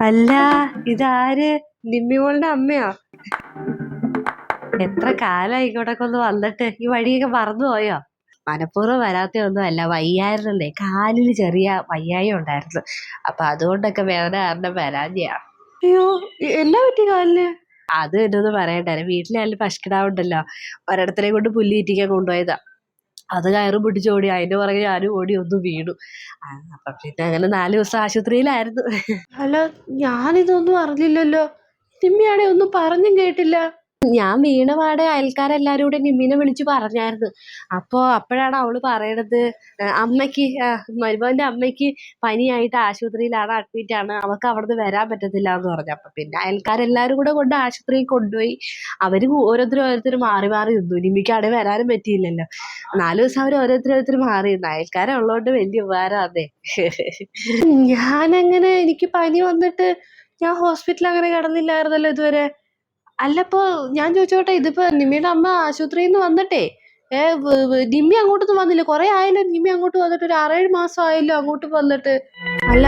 അല്ല ഇതാര്? നിമ്മിമോളുടെ അമ്മയോ. എത്ര കാലായി ഇങ്ങോട്ടൊക്കെ ഒന്ന് വന്നിട്ട്? ഈ വഴിയൊക്കെ മറന്നുപോയോ മനഃപൂർവം വരാത്ത ഒന്നും അല്ല വയ്യായിരുന്നേ കാലിൽ ചെറിയ വയ്യായ ഉണ്ടായിരുന്നു. അപ്പൊ അതുകൊണ്ടൊക്കെ വേദന കാരണം വരാതെയാ അയ്യോ എന്നാ പറ്റി കാലിന് അത് എന്നൊന്നും വീട്ടിലെ വീട്ടിലായാലും പശുക്കിടാവുണ്ടല്ലോ. ഒരിടത്തിനെ കൊണ്ട് പുല്ലിറ്റിക്കാൻ കൊണ്ടുപോയതാ. അത് കയറും പിടിച്ച് ഓടി. അതിന്റെ പുറകെ ഞാനും ഓടി ഒന്ന് വീണു. അപ്പൊ പിന്നെ അങ്ങനെ നാല് ദിവസം ആശുപത്രിയിലായിരുന്നു. അല്ല ഞാനിതൊന്നും അറിഞ്ഞില്ലല്ലോ. തിമ്മിയാണെ ഒന്നും പറഞ്ഞും കേട്ടില്ല. ഞാൻ വീണപാട് അയൽക്കാരെല്ലാരും കൂടെ നിമ്മിനെ വിളിച്ച് പറഞ്ഞായിരുന്നു. അപ്പോ അപ്പോഴാണ് അവൾ പറയണത് അമ്മയ്ക്ക് മരുമോന്റെ അമ്മയ്ക്ക് പനിയായിട്ട് ആശുപത്രിയിലാണ് അഡ്മിറ്റ് ആണ്. അവക്ക് അവിടുന്ന് വരാൻ പറ്റത്തില്ല എന്ന് പറഞ്ഞു. അപ്പൊ പിന്നെ അയൽക്കാരെല്ലാരും കൂടെ കൊണ്ട് ആശുപത്രിയിൽ കൊണ്ടുപോയി. അവർ ഓരോരുത്തരും ഓരോരുത്തരും മാറി മാറി നിന്നു. നിമ്മിക്കാടെ വരാനും പറ്റിയില്ലല്ലോ. നാലു ദിവസം അവർ ഓരോരുത്തരും മാറി നിന്നു. അയൽക്കാരെ ഉള്ളതുകൊണ്ട് വലിയ ഉപകാരമാന്നേ ഞാനങ്ങനെ എനിക്ക് പനി വന്നിട്ട് ഞാൻ ഹോസ്പിറ്റലിൽ അങ്ങനെ കിടന്നില്ലായിരുന്നല്ലോ ഇതുവരെ. അല്ലപ്പോ ഞാൻ ചോദിച്ചോട്ടെ ഇതിപ്പോ നിമ്മിയുടെ അമ്മ ആശുപത്രിയിൽ നിന്ന് വന്നിട്ടേ ഏ നിമ്മി അങ്ങോട്ടൊന്നും വന്നില്ല. കുറെ ആയല്ലോ നിമ്മി അങ്ങോട്ട് വന്നിട്ട് ഒരു ആറേഴ് മാസം ആയല്ലോ അങ്ങോട്ട് വന്നിട്ട്. അല്ല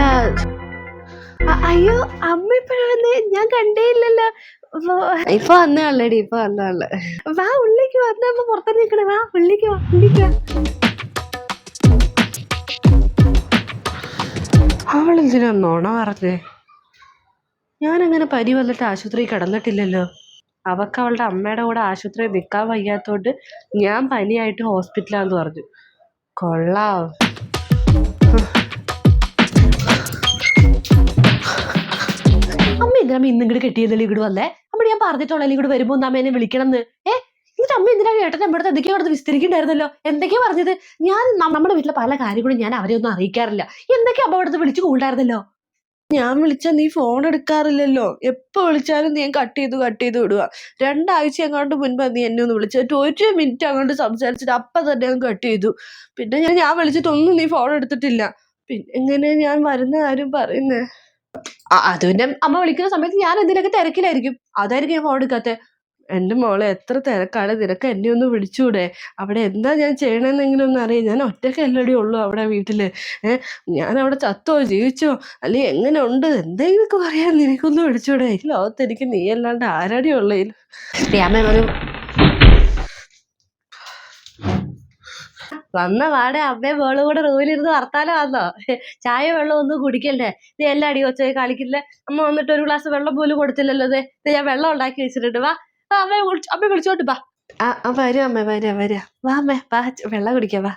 അയ്യോ അമ്മ ഇപ്പഴാണ്? ഞാൻ കണ്ടേയില്ലല്ലോ. ഇപ്പൊ വന്നേ ഉള്ളടി ഇപ്പൊ വന്നേ ഉള്ളു വാ. ഉള്ളിക്ക് വന്നമ്മ പുറത്തു നിക്കണേ. വാ ഉള്ളിക്ക് വാ ഉള്ളിക്ക് അവളെന്തിനാ നോണ പറഞ്ഞേ? ഞാനങ്ങനെ പനി വന്നിട്ട് ആശുപത്രി കിടന്നിട്ടില്ലല്ലോ. അവക്ക് അവളുടെ അമ്മയുടെ കൂടെ ആശുപത്രിയിൽ നിൽക്കാൻ വയ്യാത്തോണ്ട് ഞാൻ പനിയായിട്ട് ഹോസ്പിറ്റലാന്ന് പറഞ്ഞു. കൊള്ളാം. അമ്മ എന്തിനാ ഇന്നും ഇങ്ങോട്ട് കെട്ടിയതല്ലേ ഇങ്ങോട്ട് വന്നേ? അമ്മ ഞാൻ പറഞ്ഞിട്ടുള്ളല്ലേ ഇങ്ങോട്ട് വരുമ്പോ ഒന്ന് അമ്മേനെ വിളിക്കണം എന്ന് ഏ? എന്നിട്ട് അമ്മ എന്തിനാ ഏട്ടൻ നമ്മുടെ എന്തൊക്കെയോ അവിടെ വിസ്തരിക്കണ്ടായിരുന്നല്ലോ എന്തൊക്കെയാ പറഞ്ഞത്? ഞാൻ നമ്മുടെ വീട്ടിലെ പല കാര്യങ്ങളും ഞാൻ അവരെ ഒന്നും അറിയിക്കാറില്ല. എന്തൊക്കെയാ അമ്മ അവിടുത്തെ വിളിച്ചു കൂണ്ടായിരുന്നല്ലോ? ഞാൻ വിളിച്ചാൽ നീ ഫോൺ എടുക്കാറില്ലല്ലോ. എപ്പോ വിളിച്ചാലും നീ കട്ട് ചെയ്ത് കട്ട് ചെയ്ത് വിടുക രണ്ടാഴ്ച അങ്ങോട്ട് മുൻപ് നീ എന്നെ ഒന്ന് വിളിച്ചിട്ട് ഒരു മിനിറ്റ് അങ്ങോട്ട് സംസാരിച്ചിട്ട് അപ്പം തന്നെ അങ്ങ് കട്ട് ചെയ്തു. പിന്നെ ഞാൻ ഞാൻ വിളിച്ചിട്ടൊന്നും നീ ഫോൺ എടുത്തിട്ടില്ല. പിന്നെ എങ്ങനെ ഞാൻ വരുന്ന ആരും പറയുന്നേ? അത് പിന്നെ അമ്മ വിളിക്കുന്ന സമയത്ത് ഞാൻ എന്തിനൊക്കെ തിരക്കിലായിരിക്കും. അതായിരിക്കും ഞാൻ ഫോൺ എടുക്കാത്തെ. എന്റെ മോളെ എത്ര തിരക്കാണ് നിനക്ക് എന്നെ ഒന്ന് വിളിച്ചൂടെ? അവിടെ എന്താ ഞാൻ ചെയ്യണമെന്നെങ്കിലും ഒന്ന് അറിയാം. ഞാൻ ഒറ്റയ്ക്കല്ലടി ഉള്ളൂ അവിടെ വീട്ടിൽ ഏഹ് ഞാൻ അവിടെ ചത്തോ ജീവിച്ചോ അല്ലെങ്കിൽ എങ്ങനെ ഉണ്ട് എന്തെങ്കിലുമൊക്കെ പറയാൻ നിനക്കൊന്ന് വിളിച്ചൂടെ? ഈ ലോകത്ത് എനിക്ക് നീ അല്ലാണ്ട് ആരാടി ഉള്ളേ? ഒരു വന്ന വാടെ അമ്മയും മോളും കൂടെ റൂമിലിരുന്ന് വർത്താനം വന്നോ ചായ വെള്ളം ഒന്നും കുടിക്കല്ലേ? നീ എല്ലാ അടി കൊച്ചേ കളിക്കില്ലേ? അമ്മ വന്നിട്ട് ഒരു ഗ്ലാസ് വെള്ളം പോലും കൊടുത്തില്ലല്ലോ ഞാൻ വെള്ളം ഉണ്ടാക്കി വെച്ചിട്ടുണ്ട്. വാ അമ്മ വിളിച്ചോട്ട് വാ. ആ വരും അമ്മ വരാ വരാ. വാ അമ്മ വാ വെള്ളം കുടിക്കാം വാ.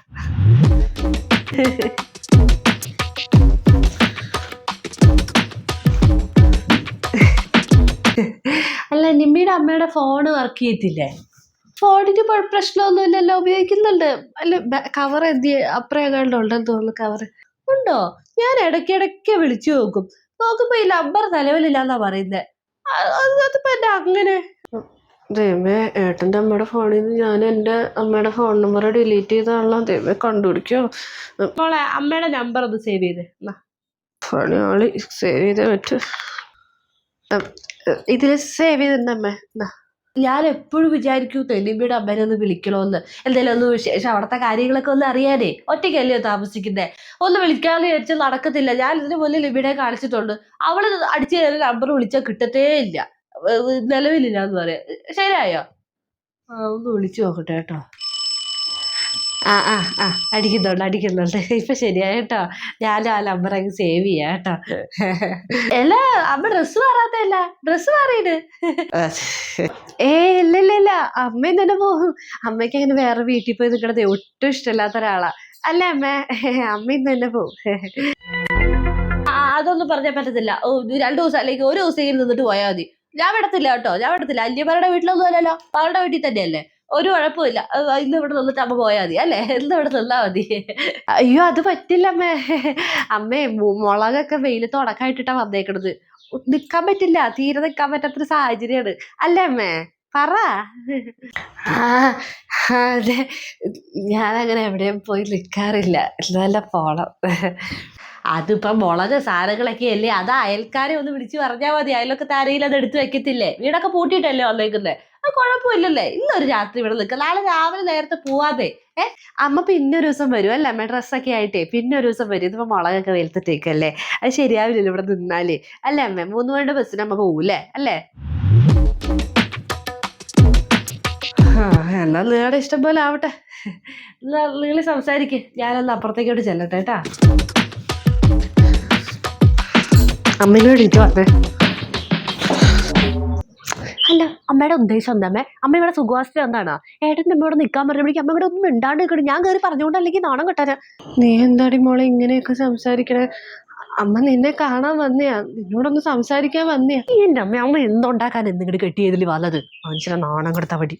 അല്ല നിമ്മിയുടെ അമ്മയുടെ ഫോൺ വർക്ക് ചെയ്യത്തില്ലേ? ഫോണിന് പ്രശ്നമൊന്നും പ്രശ്നമൊന്നുമില്ലല്ലോ ഉപയോഗിക്കുന്നുണ്ട്. അല്ല കവർ എന്ത് അപ്പുറം ഉണ്ടെന്ന് തോന്നുന്നു കവർ ഉണ്ടോ? ഞാൻ ഇടയ്ക്കിടയ്ക്ക് വിളിച്ചു നോക്കും. നോക്കുമ്പോ ഈ നമ്പർ നിലവിലില്ലാന്നാ പറയുന്നത് അതിപ്പോ എന്നെ അങ്ങനെ ദൈവമേ ഏട്ടന്റെ അമ്മയുടെ ഫോണിൽ നിന്ന് ഞാൻ എന്റെ അമ്മയുടെ ഫോൺ നമ്പർ ഡിലീറ്റ് ചെയ്താണല്ലോ ദൈവമേ കണ്ടുപിടിക്കോ. മോളെ അമ്മയുടെ നമ്പർ ഒന്ന് സേവ് ചെയ്ത്. പണിയാളി സേവ് ചെയ്തേ പറ്റൂ. ഇതിൽ സേവ് ചെയ്തിട്ടുണ്ട് അമ്മേ. എന്നാ. ഞാൻ എപ്പോഴും വിചാരിക്കും തെന്നിമ്മയുടെ അമ്മേനെ ഒന്ന് വിളിക്കണമെന്ന് എന്തെങ്കിലും ഒന്ന് വിശേഷം അവിടുത്തെ കാര്യങ്ങളൊക്കെ ഒന്ന് അറിയാനേ. ഒറ്റയ്ക്കല്ലേ താമസിക്കുന്നേ. ഒന്ന് വിളിക്കാമെന്ന് വിചാരിച്ചാൽ നടക്കത്തില്ല. ഞാൻ ഇതിന് മുന്നിൽ ലിബിടെ കാണിച്ചിട്ടുണ്ട്. അവൾ അടിച്ചു കയറി നമ്പർ വിളിച്ചാൽ കിട്ടത്തേ ഇല്ല. നിലവിലില്ല എന്ന് പറയാം. ശരിയായോ? ആ ഒന്ന് വിളിച്ചു നോക്കട്ടെ കേട്ടോ. ആ ആ ആ അടിക്കുന്നുണ്ട് അടിക്കുന്നുണ്ട്. ഇപ്പൊ ശരിയായ കേട്ടോ. ഞാൻ ആ നമ്പർ അങ്ങ് സേവ് ചെയ്യാം കേട്ടോ. അല്ല അമ്മ ഡ്രസ്സ് മാറാത്തല്ല ഡ്രസ്സ് മാറിയിട്ട് ഏ ഇല്ല ഇല്ല ഇല്ല. അമ്മയും തന്നെ പോകും. അമ്മയ്ക്ക് അങ്ങനെ വേറെ വീട്ടിൽ പോയി നിൽക്കണത് ഒട്ടും ഇഷ്ടമില്ലാത്ത ഒരാളാ. അല്ല അമ്മ? അമ്മയും തന്നെ പോകും. അതൊന്നും പറഞ്ഞാൽ പറ്റത്തില്ല. രണ്ടു ദിവസം അല്ലെങ്കിൽ ഒരു ദിവസം നിന്നിട്ട് പോയാൽ മതി. ഞാൻ വിടത്തില്ല കേട്ടോ ഞാൻ വിടത്തില്ല അന്യമാരുടെ വീട്ടിലൊന്നും അല്ലല്ലോ. അവളുടെ വീട്ടിൽ തന്നെയല്ലേ. ഒരു കുഴപ്പമില്ല ഇന്ന് ഇവിടെ നിന്നിട്ട് അമ്മ പോയാൽ മതി അല്ലേ? ഇന്ന് ഇവിടെ നിന്നാ മതി. അയ്യോ അത് പറ്റില്ല അമ്മേ. അമ്മേ മുളകൊക്കെ വെയിലത്ത് ഉണക്കായിട്ടിട്ടാ വന്നേക്കണത്. നിക്കാൻ പറ്റില്ല. തീരെ നിക്കാൻ പറ്റാത്തൊരു സാഹചര്യമാണ് അല്ലേ അമ്മേ? പറ. ആ അതെ. ഞാനങ്ങനെ എവിടെയും പോയി നിൽക്കാറില്ല നല്ല പോണം. അതിപ്പോ മുളക് സാധനങ്ങളൊക്കെ അല്ലേ അത് അയൽക്കാരെ ഒന്ന് വിളിച്ച് പറഞ്ഞാൽ മതി. അയലൊക്കെ താരയിൽ അത് എടുത്തു വെക്കത്തില്ലേ? വീടൊക്കെ പൂട്ടിയിട്ടല്ലേ വന്നേക്കുന്നേ? അത് കുഴപ്പമില്ലല്ലേ? ഇന്നൊരു രാത്രി ഇവിടെ നിൽക്കുക നാളെ രാവിലെ നേരത്തെ പോവാതെ. ഏ? അമ്മ പിന്നെ ഒരു ദിവസം വരും അല്ലേ? അമ്മ ഡ്രസ്സൊക്കെ ആയിട്ടേ പിന്നെ ഒരു ദിവസം വരും. ഇതിപ്പോൾ മുളകൊക്കെ വെയിലത്തിട്ടേക്കല്ലേ? അത് ശരിയാവില്ലല്ലോ ഇവിടെ നിന്നാലേ. അല്ലേ അമ്മ? മൂന്ന് മണിയുടെ ബസ്സിന് അമ്മ പോകൂലേ അല്ലേ? എന്നാൽ എന്നാ നിങ്ങളുടെ ഇഷ്ടം പോലെ ആവട്ടെ. നിങ്ങൾ സംസാരിക്ക്. ഞാനൊന്ന് അപ്പുറത്തേക്കോട്ട് ചെല്ലട്ടെ കേട്ടാ. അമ്മയോട് എനിക്ക് വന്നേ. അല്ല അമ്മയുടെ ഉദ്ദേശം എന്താ അമ്മേ അമ്മ ഇവിടെ സുഖവാസത്തിൽ എന്താണ് ഏട്ടന്റെ അമ്മയോട് നിൽക്കാൻ പറഞ്ഞപ്പോഴേക്കും അമ്മ ഇവിടെ ഒന്നും മിണ്ടാണ്ട് നിൽക്കണം ഞാൻ കയറി പറഞ്ഞുകൊണ്ട് അല്ലെങ്കിൽ നാണം കെട്ടാനാ. നീ എന്താടി മോളെ ഇങ്ങനെയൊക്കെ സംസാരിക്കണേ? അമ്മ നിന്നെ കാണാൻ വന്നയാ. നിന്നോടൊന്ന് സംസാരിക്കാൻ വന്നയാ. നീ എന്റെ അമ്മ അമ്മ എന്തുണ്ടാക്കാൻ എന്തെങ്കിലും കെട്ടിയതിൽ വന്നത്? മനുഷ്യനെ നാണം കെടുത്ത വടി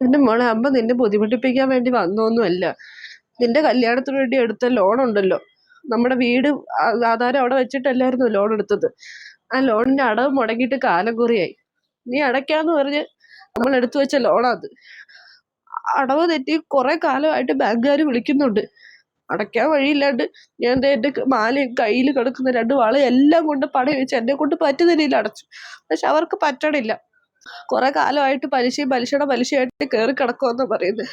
എന്റെ മോളെ അമ്മ നിന്നെ ബുദ്ധിമുട്ടിപ്പിക്കാൻ വേണ്ടി വന്നൊന്നുമല്ല. നിന്റെ കല്യാണത്തിന് വേണ്ടി എടുത്ത ലോൺ ഉണ്ടല്ലോ നമ്മുടെ വീട് ആധാരം അവിടെ വെച്ചിട്ടല്ലായിരുന്നു ലോൺ എടുത്തത്. ആ ലോണിന്റെ അടവ് മുടങ്ങിയിട്ട് കാലം കുറിയായി. നീ അടയ്ക്കാന്ന് പറഞ്ഞ് നമ്മൾ എടുത്തു വെച്ച ലോണാത് അടവ് തെറ്റി കുറെ കാലമായിട്ട് ബാങ്കുകാർ വിളിക്കുന്നുണ്ട്. അടയ്ക്കാൻ വഴിയില്ലാണ്ട് ഞാൻ എന്റെ മാലയും കയ്യിൽ കിടക്കുന്ന രണ്ട് വളയും എല്ലാം കൊണ്ട് പണയം വെച്ച് എന്നെ കൊണ്ട് പറ്റുന്നില്ല അടച്ചു. പക്ഷെ അവർക്ക് പറ്റണില്ല. കുറെ കാലമായിട്ട് പലിശയും പലിശയുടെ പലിശയായിട്ട് കയറി കിടക്കുമെന്നാ പറയുന്നത്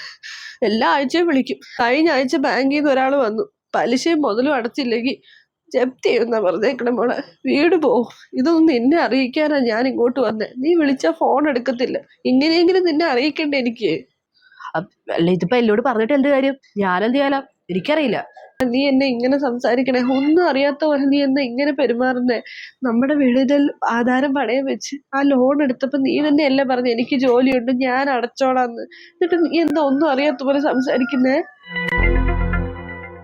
എല്ലാ ആഴ്ചയും വിളിക്കും. കഴിഞ്ഞ ആഴ്ച ബാങ്കിൽ നിന്ന് ഒരാൾ വന്നു. പലിശയും മുതലും അടച്ചില്ലെങ്കിൽ ജപ്തി എന്നാ പറഞ്ഞേക്കണം മോളെ. വീട് പോവും. ഇതൊന്നും നിന്നെ അറിയിക്കാനാ ഞാൻ ഇങ്ങോട്ട് വന്നേ. നീ വിളിച്ചാൽ ഫോൺ എടുക്കത്തില്ല. ഇങ്ങനെയെങ്കിലും നിന്നെ അറിയിക്കണ്ടേ എനിക്ക്? അല്ല ഇതിപ്പോ എന്നോട് പറഞ്ഞിട്ട് എന്ത് കാര്യം? ഞാനെന്ത് ചെയ്യാലോ എനിക്കറിയില്ല. നീ എന്നെ ഇങ്ങനെ സംസാരിക്കണേ. ഒന്നും അറിയാത്ത പോലെ നീ എന്നെ ഇങ്ങനെ പെരുമാറുന്നേ. നമ്മുടെ വീടിൽ ആധാരം പണയം വെച്ച് ആ ലോൺ എടുത്തപ്പോ നീ തന്നെ അല്ലേ പറഞ്ഞു എനിക്ക് ജോലിയുണ്ട് ഞാൻ അടച്ചോളാന്ന്. എന്നിട്ട് നീ എന്താ ഒന്നും അറിയാത്ത പോലെ സംസാരിക്കുന്നേ?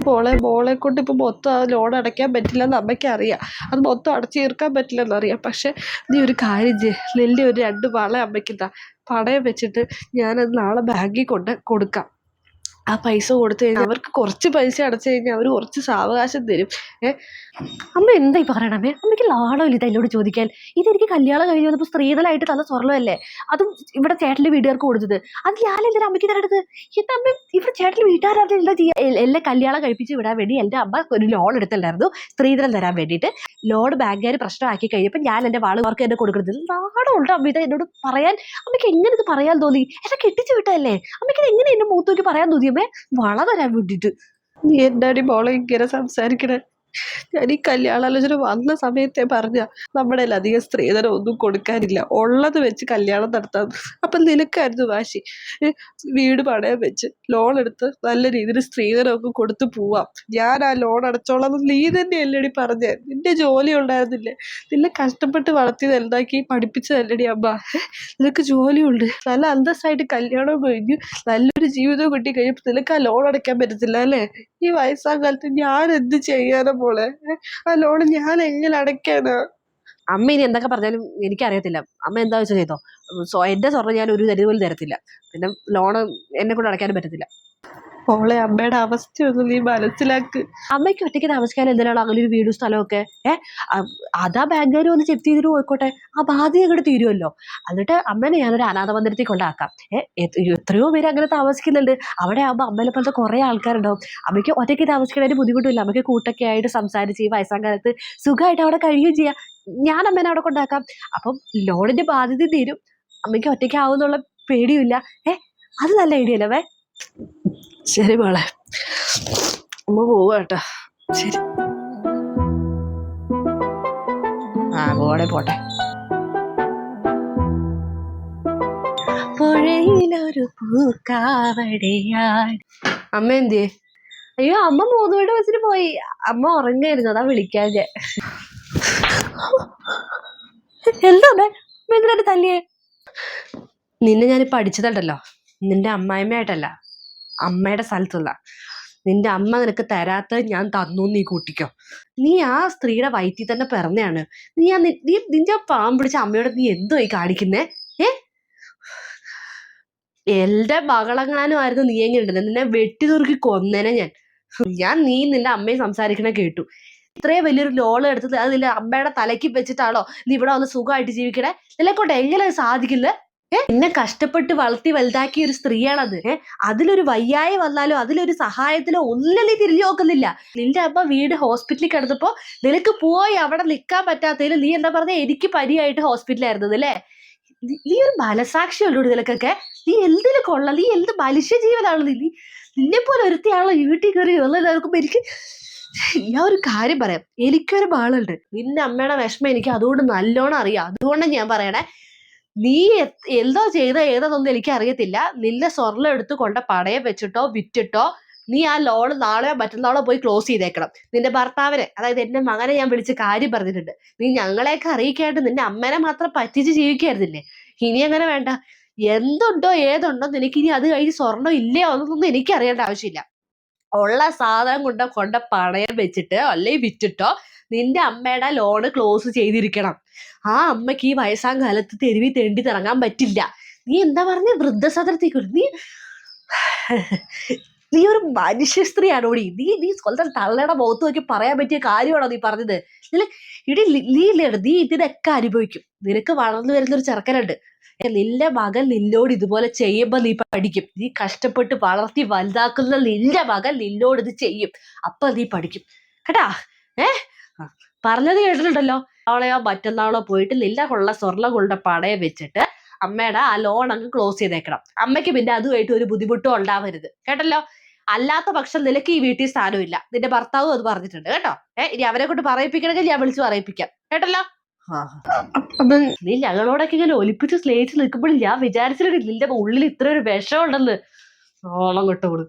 മോളെ മോളെ കൊണ്ട് ഇപ്പൊ മൊത്തം ആ ലോൺ അടയ്ക്കാൻ പറ്റില്ലെന്ന് അമ്മയ്ക്ക് അറിയാം. അത് മൊത്തം അടച്ചു തീർക്കാൻ പറ്റില്ലെന്ന് അറിയാം. പക്ഷെ നീ ഒരു കാര്യം ചെയ്യ്. നെല്ലി ഒരു രണ്ട് വള അമ്മയ്ക്ക് താ പണയം വെച്ചിട്ട് ഞാനത് നാളെ ബാങ്കിൽ കൊണ്ട് കൊടുക്കാം. ആ പൈസ കൊടുത്തു കഴിഞ്ഞാൽ അവർക്ക് കുറച്ച് പൈസ അടച്ചു കഴിഞ്ഞാൽ അവർ കുറച്ച് സാവകാശം തരും. അമ്മ എന്തായി പറയണമേ അമ്മയ്ക്ക് ലാടമില്ല എന്നോട് ചോദിക്കാൻ. ഇതെനിക്ക് കല്യാണം കഴിഞ്ഞ് വന്നപ്പോൾ സ്ത്രീധനമായിട്ട് തന്ന സ്വർണമല്ലേ? അതും ഇവിടെ ചേട്ടന്റെ വീട്ടുകാർക്ക് കൊടുത്തത്. അത് ഞാൻ എന്തിനാ അമ്മയ്ക്ക് തരേണ്ടത് എന്താ അമ്മ? ഇവിടെ ചേട്ടന്റെ വീട്ടുകാരാണ് എന്താ ചെയ്യുക എല്ലാം കല്യാണം കഴിപ്പിച്ച് വിടാൻ വേണ്ടി എന്റെ അമ്മ ഒരു ലോൺ എടുത്തിട്ടുണ്ടായിരുന്നു. സ്ത്രീധനം തരാൻ വേണ്ടിയിട്ട്. ലോൺ ബാങ്കുകാർ പ്രശ്നമാക്കി കഴിഞ്ഞപ്പോൾ ഞാൻ എന്റെ വാൾ എന്നെ നാടോ നാണമുണ്ട് അമ്മ ഇത് എന്നോട് പറയാൻ. അമ്മയ്ക്ക് എങ്ങനെ ഇത് പറയാൻ തോന്നി? എന്നെ കെട്ടിച്ചു വിട്ടതല്ലേ? അമ്മയ്ക്ക് എങ്ങനെ എന്നെ മൂത്ത് പറയാൻ പറയാൻ തോന്നിയമ്മേ വള തരാൻ നീ എന്താടി മോളെ ഇങ്ങനെ സംസാരിക്കണേ. ഞാൻ ഈ കല്യാണാലോചന വന്ന സമയത്തെ പറഞ്ഞ നമ്മുടെ അധികം സ്ത്രീധനം ഒന്നും കൊടുക്കാനില്ല. ഉള്ളത് വെച്ച് കല്യാണം നടത്താം അപ്പം നിനക്കായിരുന്നു വാശി. വീട് പണയം വെച്ച് ലോൺ എടുത്ത് നല്ല രീതിയിൽ സ്ത്രീധനമൊക്കെ കൊടുത്തു പോവാം. ഞാൻ ആ ലോൺ അടച്ചോളാം. നീ തന്നെ അല്ലടി പറഞ്ഞേ. നിന്റെ ജോലി ഉണ്ടായിരുന്നില്ലേ? നിന്നെ കഷ്ടപ്പെട്ട് വളർത്തിയത് എന്താക്കി പഠിപ്പിച്ചതല്ലടി അമ്മ? നിനക്ക് ജോലിയുണ്ട്. നല്ല അന്തസ്സായിട്ട് കല്യാണം കഴിഞ്ഞു. നല്ലൊരു ജീവിതം കിട്ടി കഴിയുമ്പോൾ നിനക്ക് ആ ലോൺ അടയ്ക്കാൻ പറ്റത്തില്ല അല്ലേ? ഈ വയസ്സാകാലത്ത് ഞാൻ എന്ത് ചെയ്യാനാ മോളെ? ആ ലോൺ ഞാൻ എങ്ങനെ അടയ്ക്കാനാ? അമ്മ ഇനി എന്തൊക്കെ പറഞ്ഞാലും എനിക്കറിയത്തില്ല. അമ്മ എന്താ വെച്ചാൽ ചെയ്തോ സോ എന്റെ സ്വർണം ഞാൻ ഒരു തരി തരത്തില്ല. പിന്നെ ലോണ് എന്നെ കൊണ്ട് അടയ്ക്കാനും പറ്റത്തില്ല. മോളെ അമ്മയുടെ അവസ്ഥയൊന്നും നീ മനസ്സിലാക്ക്. അമ്മയ്ക്ക് ഒറ്റയ്ക്ക് താമസിക്കാൻ എന്തിനാണ് അങ്ങനെ ഒരു വീടും സ്ഥലമൊക്കെ ഏഹ് അതാ ബാങ്കുകാർ വന്ന് ചെക്ക് ചെയ്തിട്ട് പോയിക്കോട്ടെ. ആ ബാധ്യത അങ്ങോട്ട് തീരുമല്ലോ എന്നിട്ട് അമ്മേനെ ഞാനൊരു അനാഥ മന്ദിരത്തിൽ കൊണ്ടാക്കാം. ഏഹ് എത്രയോ പേര് അങ്ങനെ താമസിക്കുന്നുണ്ട്. അവിടെ ആകുമ്പോൾ അമ്മേനെ പോലത്തെ കുറേ ആൾക്കാരുണ്ടാവും. അമ്മയ്ക്ക് ഒറ്റയ്ക്ക് താമസിക്കണതിന് ബുദ്ധിമുട്ടില്ല. അമ്മയ്ക്ക് കൂട്ടൊക്കെ ആയിട്ട് സംസാരിച്ച് ഈ വയസ്സാം കാലത്ത് സുഖമായിട്ട് അവിടെ കഴിയുകയും ചെയ്യാം. ഞാൻ അമ്മേനെ അവിടെ കൊണ്ടാക്കാം. അപ്പം ലോണിന്റെ ബാധ്യത തീരും. അമ്മയ്ക്ക് ഒറ്റയ്ക്ക് ആവുന്നുള്ള പേടിയില്ല ഏഹ് അത് നല്ല ഐഡിയ അല്ലേ ശരി മോളെ. അമ്മ പോവാട്ടോ ശരി. ആ പോടെ പോട്ടെ. പുഴയിലൊരു പൂക്കാവടിയാൻ അമ്മ എന്തിയേ? അയ്യോ അമ്മ വീട് വെച്ചിട്ട് പോയി. അമ്മ ഉറങ്ങായിരുന്നു അതാ വിളിക്കാൻ ഞാൻ എന്താ തല്ലിയേ? നിന്നെ ഞാൻ പഠിച്ചതല്ലോ നിന്റെ അമ്മായിമ്മയായിട്ടല്ല. അമ്മയുടെ സ്ഥലത്തുള്ള. നിന്റെ അമ്മ നിനക്ക് തരാത്ത ഞാൻ തന്നു നീ കൂട്ടിക്കോ. നീ ആ സ്ത്രീയുടെ വയറ്റിൽ തന്നെ പിറന്നെയാണ്. നീ ആ നീ നിന്റെ പാമ്പ് പിടിച്ച അമ്മയോട് നീ എന്തോ ഈ കാണിക്കുന്നേ? ഏ? എന്റെ മകളെങ്ങാനും ആയിരുന്നു നീ എങ്ങനെ ഉണ്ടെന്ന്? നിന്നെ വെട്ടി തുറുക്കി കൊന്നേനെ ഞാൻ. ഞാൻ നീ നിന്റെ അമ്മയെ സംസാരിക്കണ കേട്ടു. ഇത്രയും വലിയൊരു ലോൺ എടുത്തത് അത് നിന്റെ അമ്മയുടെ തലയ്ക്ക് വെച്ചിട്ടാണോ? നീ ഇവിടെ വന്ന് സുഖമായിട്ട് ജീവിക്കണേ? നിലക്കോട്ടെ എങ്ങനെ സാധിക്കില്ല? ഏ നിന്നെ കഷ്ടപ്പെട്ട് വളർത്തി വലുതാക്കിയ ഒരു സ്ത്രീയാണത്. അതിലൊരു വയ്യായി വന്നാലോ അതിലൊരു സഹായത്തിലോ ഒന്നും നീ തിരിഞ്ഞു നോക്കുന്നില്ല. നിന്റെ അമ്മ വീട് ഹോസ്പിറ്റലിൽ കിടന്നപ്പോ നിനക്ക് പോയി അവിടെ നിൽക്കാൻ പറ്റാത്തതിൽ നീ എന്താ പറഞ്ഞ എനിക്ക് പനിയായിട്ട് ഹോസ്പിറ്റലായിരുന്നത് അല്ലേ? നീ- ഒരു ഉള്ളൂ നിനക്കൊക്കെ? നീ എന്തിനു കൊള്ള നീ എന്ത് മനുഷ്യജീവനാണ് നീ? നീ- നിന്നെ പോലെ ഒരുത്തിയാണോ വീട്ടിൽ കയറി ഉള്ളത് നോക്കുമ്പോ എനിക്ക് ഞാൻ ഒരു കാര്യം പറയാം. എനിക്കൊരു ബാളുണ്ട് നിന്റെ അമ്മയുടെ വിഷമം എനിക്ക് അതുകൊണ്ട് നല്ലോണം അറിയാം. അതുകൊണ്ടാണ് ഞാൻ പറയണേ. നീ എന്തോ ചെയ്ത ഏതെന്നൊന്നും എനിക്ക് അറിയത്തില്ല നിന്റെ സ്വർണം എടുത്ത് കൊണ്ട പണയം വെച്ചിട്ടോ വിറ്റിട്ടോ നീ ആ ലോൺ നാളെ മറ്റന്നാളോ പോയി ക്ലോസ് ചെയ്തേക്കണം. നിന്റെ ഭർത്താവിനെ അതായത് എന്റെ മകനെ ഞാൻ വിളിച്ച് കാര്യം പറഞ്ഞിട്ടുണ്ട്. നീ ഞങ്ങളെയൊക്കെ അറിയിക്കാണ്ട് നിന്റെ അമ്മനെ മാത്രം പറ്റിച്ച് ജീവിക്കായിരുന്നില്ലേ ഇനി അങ്ങനെ വേണ്ട. എന്തുണ്ടോ ഏതുണ്ടോ നിനക്ക് ഇനി അത് കഴിഞ്ഞ് സ്വർണം ഇല്ലയോ എന്നൊന്നും എനിക്ക് അറിയേണ്ട ആവശ്യമില്ല. ഉള്ള സാധനം കൊണ്ട് കൊണ്ട പണയം വെച്ചിട്ട് അല്ലെങ്കിൽ വിറ്റിട്ടോ നിന്റെ അമ്മയുടെ ലോണ് ക്ലോസ് ചെയ്തിരിക്കണം. ആ അമ്മയ്ക്ക് ഈ വയസ്സാം കാലത്ത് തെരുവി തെണ്ടി തിറങ്ങാൻ പറ്റില്ല. നീ എന്താ പറഞ്ഞ? വൃദ്ധസദനത്തേക്ക് നീ നീ ഒരു മനുഷ്യ സ്ത്രീയാണോടി നീ നീ സ്വന്തം തള്ളയുടെ മുഖത്ത് നോക്കി പറയാൻ പറ്റിയ കാര്യമാണോ നീ പറഞ്ഞത്? ഇടി നീ ഇല്ലേ നീ ഇതിനൊക്കെ അനുഭവിക്കും. നിനക്ക് വളർന്നു വരുന്ന ഒരു ചെറുക്കനുണ്ട് നിന്റെ മകൻ നിന്നോട് ഇതുപോലെ ചെയ്യുമ്പോ നീ പഠിക്കും. നീ കഷ്ടപ്പെട്ട് വളർത്തി വലുതാക്കുന്ന നിന്റെ മകൻ നിന്നോട് ഇത് ചെയ്യും. അപ്പൊ നീ പഠിക്കും. കേട്ടാ? ഏ? പറഞ്ഞത് കേട്ടിട്ടുണ്ടല്ലോ. അവളെയോ മറ്റന്നാളോ പോയിട്ട് നിന്റെ കൊള്ള സ്വർണ കൊണ്ട പടയെ വെച്ചിട്ട് അമ്മയുടെ ആ ലോൺ അങ്ങ് ക്ലോസ് ചെയ്തേക്കണം. അമ്മയ്ക്ക് പിന്നെ അതുമായിട്ട് ഒരു ബുദ്ധിമുട്ടും ഉണ്ടാവരുത്. കേട്ടല്ലോ? അല്ലാത്ത പക്ഷം നിനക്ക് ഈ വീട്ടിൽ സ്ഥാനമില്ല. നിന്റെ ഭർത്താവും അത് പറഞ്ഞിട്ടുണ്ട്. കേട്ടോ? ഏഹ് ഇനി അവരെ കൊണ്ട് പറയിപ്പിക്കണമെങ്കിൽ ഞാൻ വിളിച്ച് പറയിപ്പിക്കാം. കേട്ടല്ലോ? അപ്പം നീ ഞങ്ങളോടൊക്കെ ഇങ്ങനെ ഒലിപ്പിച്ച് സ്നേഹിച്ച് നിൽക്കുമ്പോൾ ഞാൻ വിചാരിച്ചിട്ടുണ്ട് നിന്റെ ഉള്ളിൽ ഇത്ര ഒരു വിഷം ഉണ്ടെന്ന് ഓളം കിട്ടുള്ളൂ